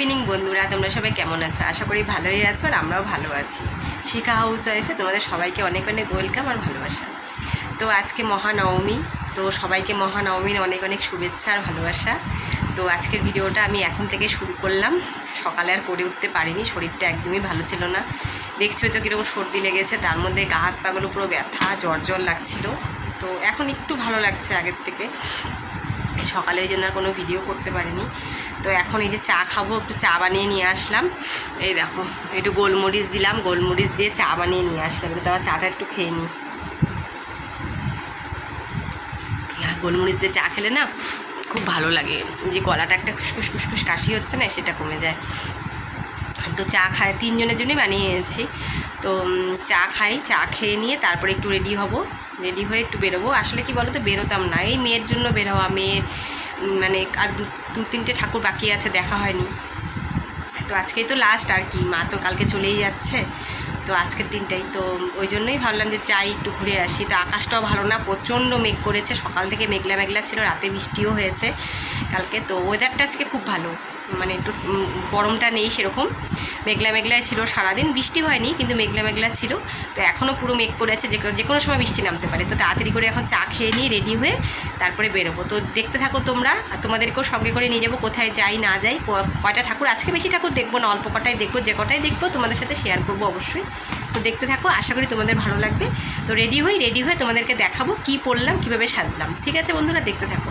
Evening বন্ধুরা, তোমরা সবাই কেমন আছো? আশা করি ভালোই আছো আর আমরাও ভালো আছি। শিখা হাউস ওয়াইফে তোমাদের সবাইকে অনেক অনেক ওয়েলকাম আর ভালোবাসা। তো আজকে মহানবমী, তো সবাইকে মহানবমীর অনেক অনেক শুভেচ্ছা আর ভালোবাসা। তো আজকের ভিডিওটা আমি এখন থেকে শুরু করলাম। সকালে আর করে উঠতে পারিনি, শরীরটা একদমই ভালো ছিল না। দেখছোই তো কীরকম সর্দি লেগেছে, তার মধ্যে গা হাত পাগুলো পুরো ব্যথা, জ্বর জ্বর লাগছিল। তো এখন একটু ভালো লাগছে আগের থেকে। সকালে ওই জন্য কোনো ভিডিও করতে পারিনি। তো এখন এই যে চা খাব, একটু চা বানিয়ে নিয়ে আসলাম। এই দেখো, একটু গোলমরিচ দিলাম, গোলমরিচ দিয়ে চা বানিয়ে নিয়ে আসলাম। তারা চাটা একটু খেয়ে নিই। গোলমরিচ দিয়ে চা খেলে না খুব ভালো লাগে। যে গলাটা একটা খুসখুস খুসখুস কাশি হচ্ছে না, সেটা কমে যায়। তো চা খায়, তিনজনের জন্যই বানিয়েছি। তো চা খাই, চা খেয়ে নিয়ে তারপরে একটু রেডি হব। রেডি হয়ে একটু বেরোবো। আসলে কি বলো তো বেরোতাম না। এই মেয়ের জন্য বের হওয়া মেয়ের মানে আর দু তিনটে ঠাকুর বাকি আছে, দেখা হয়নি। তো আজকেই তো লাস্ট আর কি, মা তো কালকে চলেই যাচ্ছে। তো আজকের দিনটাই তো ওই জন্যই ভাবলাম যে চাই একটু ঘুরে আসি। তো আকাশটাও ভালো না, প্রচণ্ড মেঘ করেছে। সকাল থেকে মেঘলা মেঘলা ছিল, রাতে বৃষ্টিও হয়েছে কালকে। তো ওয়েদারটা আজকে খুব ভালো। মানে একটু গরমটা নেই সেরকম। মেঘলা মেঘলায় ছিল সারাদিন। বৃষ্টি হয়নি, কিন্তু মেঘলা মেঘলা ছিল। তো এখনও পুরো মেঘ করে আছে, যে যে কোনো সময় বৃষ্টি নামতে পারে। তো তাড়াতাড়ি করে এখন চা খেয়ে নিয়ে রেডি হয়ে তারপরে বেরোবো। তো দেখতে থাকো তোমরা তোমাদেরকেও সঙ্গে করে নিয়ে যাব, কোথায় যাই, না যাই। কয়টা ঠাকুর? আজকে বেশি ঠাকুর দেখব না, অল্প কটাই দেখব, যে কটাই দেখব তোমাদের সাথে শেয়ার করব অবশ্যই। তো দেখতে থাকো, আশা করি তোমাদের ভালো লাগবে। তো রেডি হই রেডি হয়ে তোমাদেরকে দেখাবো কি পরলাম কীভাবে সাজলাম। ঠিক আছে বন্ধুরা, দেখতে থাকো।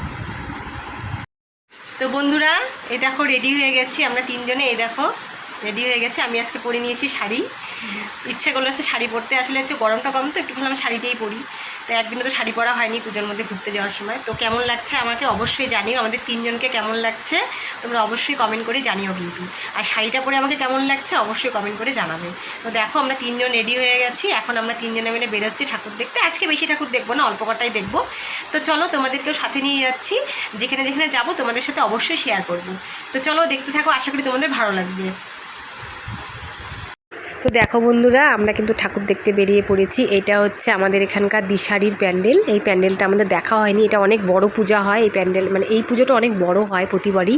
তো বন্ধুরা, এই দেখো রেডি হয়ে গেছি, আমরা তিনজনে, এই দেখো। রেডি হয়ে গেছে। আমি আজকে পরে নিয়েছি শাড়ি। ইচ্ছে করল হচ্ছে শাড়ি পরতে। আসলে হচ্ছে গরমটা কম তো একটু আমি শাড়িটাই পরি। তো একদিনও তো শাড়ি পরা হয়নি পুজোর মধ্যে ঘুরতে যাওয়ার সময়। তো কেমন লাগছে আমাকে অবশ্যই জানিও। আমাদের তিনজনকে কেমন লাগছে তোমরা অবশ্যই কমেন্ট করে জানিও কিন্তু। আর শাড়িটা পরে আমাকে কেমন লাগছে অবশ্যই কমেন্ট করে জানাবে। তো দেখো, আমরা তিনজন রেডি হয়ে গেছি। এখন আমরা তিনজনে মিলে বেরোচ্ছি ঠাকুর দেখতে। আজকে বেশি ঠাকুর দেখব না, অল্প কটাই দেখব। তো চলো, তোমাদেরকেও সাথে নিয়ে যাচ্ছি। যেখানে যেখানে যাব, তোমাদের সাথে অবশ্যই শেয়ার করব। তো চলো, দেখতে থাকো। আশা করি তোমাদের ভালো লাগবে। তো দেখো বন্ধুরা, আমরা কিন্তু ঠাকুর দেখতে বেরিয়ে পড়েছি। এটা হচ্ছে আমাদের এখানকার দিশারির প্যান্ডেল। এই প্যান্ডেলটা আমাদের দেখা হয়নি। এটা অনেক বড় পূজা হয় এই প্যান্ডেল মানে এই পুজোটা অনেক বড় হয় প্রতিবারই।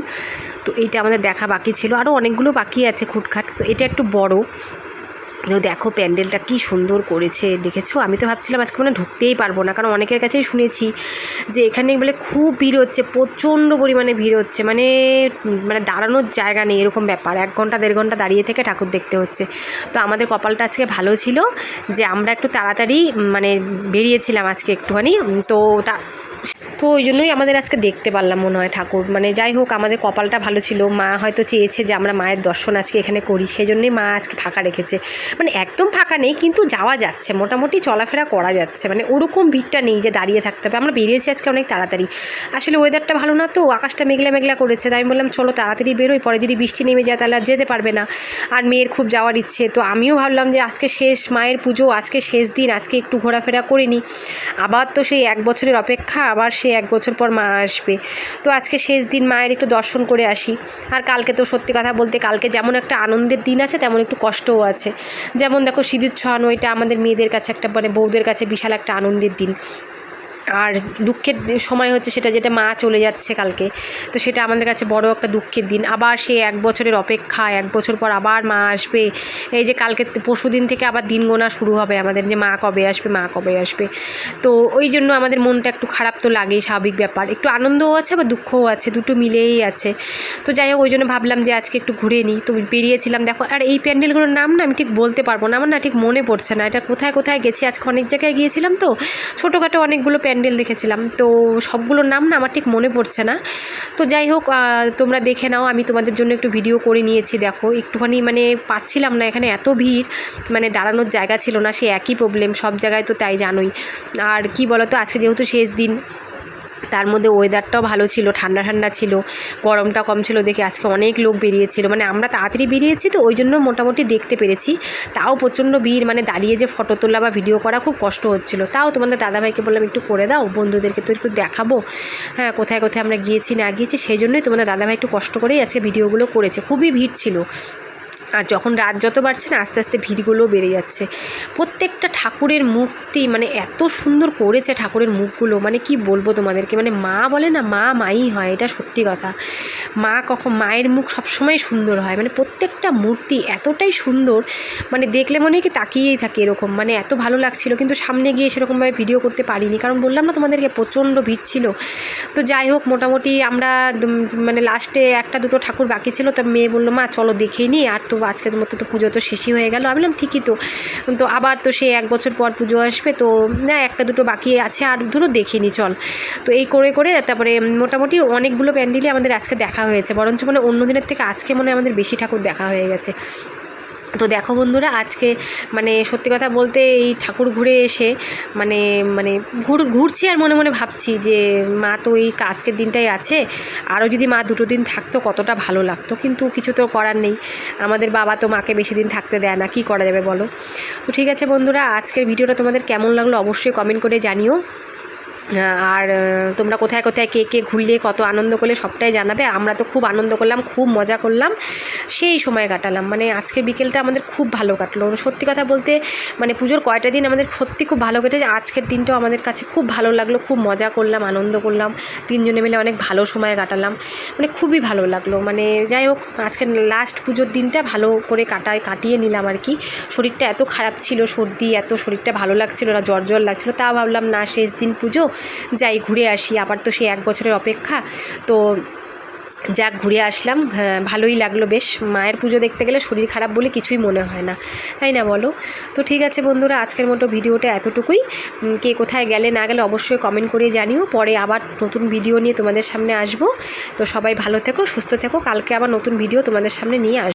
তো এইটা আমাদের দেখা বাকি ছিল। আরও অনেকগুলো বাকি আছে খুটখাট। তো এটা একটু বড়। দেখো প্যান্ডেলটা কি সুন্দর করেছে, দেখেছ? আমি তো ভাবছিলাম আজকে মানে ঢুকতেই পারব না, কারণ অনেকের কাছেই শুনেছি যে এখানে বলে খুব ভিড় হচ্ছে, প্রচণ্ড পরিমাণে ভিড় হচ্ছে মানে মানে দাঁড়ানোর জায়গা নেই, এরকম ব্যাপার। এক ঘণ্টা, দেড় ঘণ্টা দাঁড়িয়ে থেকে ঠাকুর দেখতে হচ্ছে। তো আমাদের কপালটা আজকে ভালো ছিল যে আমরা একটু তাড়াতাড়ি মানে বেরিয়েছিলাম আজকে একটুখানি, তো তা তো ওই জন্যই আমাদের আজকে দেখতে পারলাম মনে হয় ঠাকুর। মানে যাই হোক, আমাদের কপালটা ভালো ছিল। মা হয়তো চেয়েছে যে আমরা মায়ের দর্শন আজকে এখানে করি সেই জন্যই মা আজকে ফাঁকা রেখেছে। মানে একদম ফাঁকা নেই, কিন্তু যাওয়া যাচ্ছে। মোটামুটি চলাফেরা করা যাচ্ছে। মানে ওরকম ভিড়টা নেই যে দাঁড়িয়ে থাকতে হবে। আমরা বেরিয়েছি আজকে অনেক তাড়াতাড়ি। আসলে ওয়েদারটা ভালো না তো, আকাশটা মেঘলা মেঘলা করেছে। তাই আমি বললাম, চলো তাড়াতাড়ি বেরোই, পরে যদি বৃষ্টি নেমে যায় তাহলে আর যেতে পারবে না। আর মেয়ের খুব যাওয়ার ইচ্ছে। তো আমিও ভাবলাম যে আজকে শেষ, মায়ের পুজো আজকে শেষ দিন, আজকে একটু ঘোরাফেরা করে নিই। আবার তো সেই এক বছরের অপেক্ষা, আবার সেই এক বছর পর মা আসবে। তো আজকে শেষ দিন মায়ের একটু দর্শন করে আসি। আর কালকে তো সত্যি কথা বলতে কালকে যেমন একটা আনন্দের দিন আছে, তেমন একটু কষ্টও আছে। যেমন দেখো সিঁদুর ছড়ানো, এটা আমাদের মেয়েদের কাছে একটা মানে বউদের কাছে বিশাল একটা আনন্দের দিন। আর দুঃখের সময় হচ্ছে সেটা যেটা মা চলে যাচ্ছে কালকে, তো সেটা আমাদের কাছে বড় একটা দুঃখের দিন। আবার সেই এক বছরের অপেক্ষা এক বছর পর আবার মা আসবে। এই যে কালকে পরশু দিন থেকে আবার দিন গোনা শুরু হবে আমাদের যে মা কবে আসবে, মা কবে আসবে। তো ওই জন্য আমাদের মনটা একটু খারাপ তো লাগেই, স্বাভাবিক ব্যাপার। একটু আনন্দও আছে আবার দুঃখও আছে, দুটো মিলেই আছে। তো যাই হোক, ওই জন্য ভাবলাম যে আজকে একটু ঘুরে নিই। তো বেরিয়েছিলাম, দেখো, আর এই প্যান্ডেলগুলোর নাম না আমি ঠিক বলতে পারব না, আমার না ঠিক মনে পড়ছে না। এটা কোথায় কোথায় গেছি? আজকে অনেক জায়গায় গিয়েছিলাম তো। ছোটোখাটো অনেকগুলো প্যান্ডেল দেখেছিলাম। তো সবগুলোর নাম না আমার ঠিক মনে পড়ছে না। তো যাই হোক তোমরা দেখে নাও, আমি তোমাদের জন্য একটু ভিডিও করে নিয়েছি, দেখো। একটুখানি মানে পারছিলাম না এখানে এত ভিড় মানে দাঁড়ানোর জায়গা ছিল না, সে একই প্রবলেম সব জায়গায় তো তাই জানোই। আর কি বলো তো আজকে যেহেতু শেষ দিন তার মধ্যে ওয়েদারটাও ভালো ছিল ঠান্ডা ঠান্ডা ছিল, গরমটা কম ছিল দেখে আজকে অনেক লোক বেরিয়েছিল। মানে আমরা তাড়াতাড়ি বেরিয়েছি তো ওই জন্য মোটামুটি দেখতে পেরেছি। তাও প্রচণ্ড ভিড় মানে দাঁড়িয়ে যে ফটো তোলা বা ভিডিও করা খুব কষ্ট হচ্ছিল। তাও তোমাদের দাদাভাইকে বললাম, একটু করে দাও, বন্ধুদেরকে তো একটু দেখাবো। হ্যাঁ কোথায় কোথায় আমরা গিয়েছি, না গিয়েছি, সেই জন্যই তোমাদের দাদাভাই একটু কষ্ট করেই আজকে ভিডিওগুলো করেছে। খুবই ভিড় ছিল। আর যখন রাত যত বাড়ছে না, আস্তে আস্তে ভিড়গুলোও বেড়ে যাচ্ছে। প্রত্যেকটা ঠাকুরের মূর্তি মানে এত সুন্দর করেছে ঠাকুরের মুখগুলো মানে কি বলব তোমাদেরকে? মানে মা বলে না, মা মাই হয়, এটা সত্যি কথা। মা কখন, মায়ের মুখ সবসময় সুন্দর হয়। মানে প্রত্যেকটা মূর্তি এতটাই সুন্দর মানে দেখলে মনে হয় কি তাকিয়েই থাকে এরকম। মানে এত ভালো লাগছিল, কিন্তু সামনে গিয়ে সেরকমভাবে ভিডিও করতে পারিনি। কারণ বললাম না তোমাদেরকে, প্রচণ্ড ভিড় ছিল। তো যাই হোক, মোটামুটি আমরা মানে লাস্টে একটা দুটো ঠাকুর বাকি ছিল, তা মেয়ে বলল, মা, চলো দেখেই নি। আর তো আজকের মতো তো পুজো তো শেষই হয়ে গেল। আমি বললাম, ঠিকই তো। তো আবার তো সে এক বছর পর পুজো আসবে, তো, না, একটা দুটো বাকি আছে, আর ধরো দেখিনি চল। তো এই করে করে, তারপরে মোটামুটি অনেকগুলো প্যান্ডেলই আমাদের আজকে দেখা হয়েছে, বরঞ্চ মানে অন্য দিনের থেকে আজকে মনে আমাদের বেশি ঠাকুর দেখা হয়ে গেছে। তো দেখো বন্ধুরা, আজকে মানে সত্যি কথা বলতে এই ঠাকুর ঘুরে এসে মানে মানে ঘুর, ঘুরছি আর মনে মনে ভাবছি যে মা তো এই আজকের দিনটাই আছে। আরও যদি মা দুটো দিন থাকতো কতটা ভালো লাগতো, কিন্তু কিছু তো করার নেই। আমাদের বাবা তো মাকে বেশি দিন থাকতে দেয় না, কী করা যাবে বলো? তো ঠিক আছে বন্ধুরা, আজকের ভিডিওটা তোমাদের কেমন লাগল অবশ্যই কমেন্ট করে জানিও। আর তোমরা কোথায় কোথায় কে কে ঘুরলে, কত আনন্দ করলে সবটাই জানাবে। আমরা তো খুব আনন্দ করলাম, খুব মজা করলাম, সেই সময় কাটালাম। মানে আজকের বিকেলটা আমাদের খুব ভালো কাটলো। সত্যি কথা বলতে মানে পুজোর কয়টা দিন আমাদের সত্যি খুব ভালো কেটেছে। আজকের দিনটাও আমাদের কাছে খুব ভালো লাগল, খুব মজা করলাম, আনন্দ করলাম। তিনজনে মিলে অনেক ভালো সময় কাটালাম। মানে খুবই ভালো লাগল। মানে যাই হোক, আজকের লাস্ট পুজোর দিনটা ভালো করে কাটায়, কাটিয়ে নিলাম আর কি। শরীরটা এত খারাপ ছিল, সর্দি, এত শরীরটা ভালো লাগছিল না, জ্বর জ্বর লাগছিল। তা ভাবলাম, না, শেষ দিন পুজো। যাই ঘুরে আসি। আবার তো সেই এক বছরের অপেক্ষা। তো যাক, ঘুরে আসলাম। হ্যাঁ ভালোই লাগল বেশ। মায়ের পুজো দেখতে গেলে শরীর খারাপ বলে কিছুই মনে হয় না। তাই না বলো? তো ঠিক আছে বন্ধুরা, আজকের মতো ভিডিওটা এতটুকুই। কে কোথায় গেলে না গেলে অবশ্যই কমেন্ট করে জানিও। পরে আবার নতুন ভিডিও নিয়ে তোমাদের সামনে আসব। তো সবাই ভালো থেকো, সুস্থ থেকো। কালকে আবার নতুন ভিডিও তোমাদের সামনে নিয়ে আসব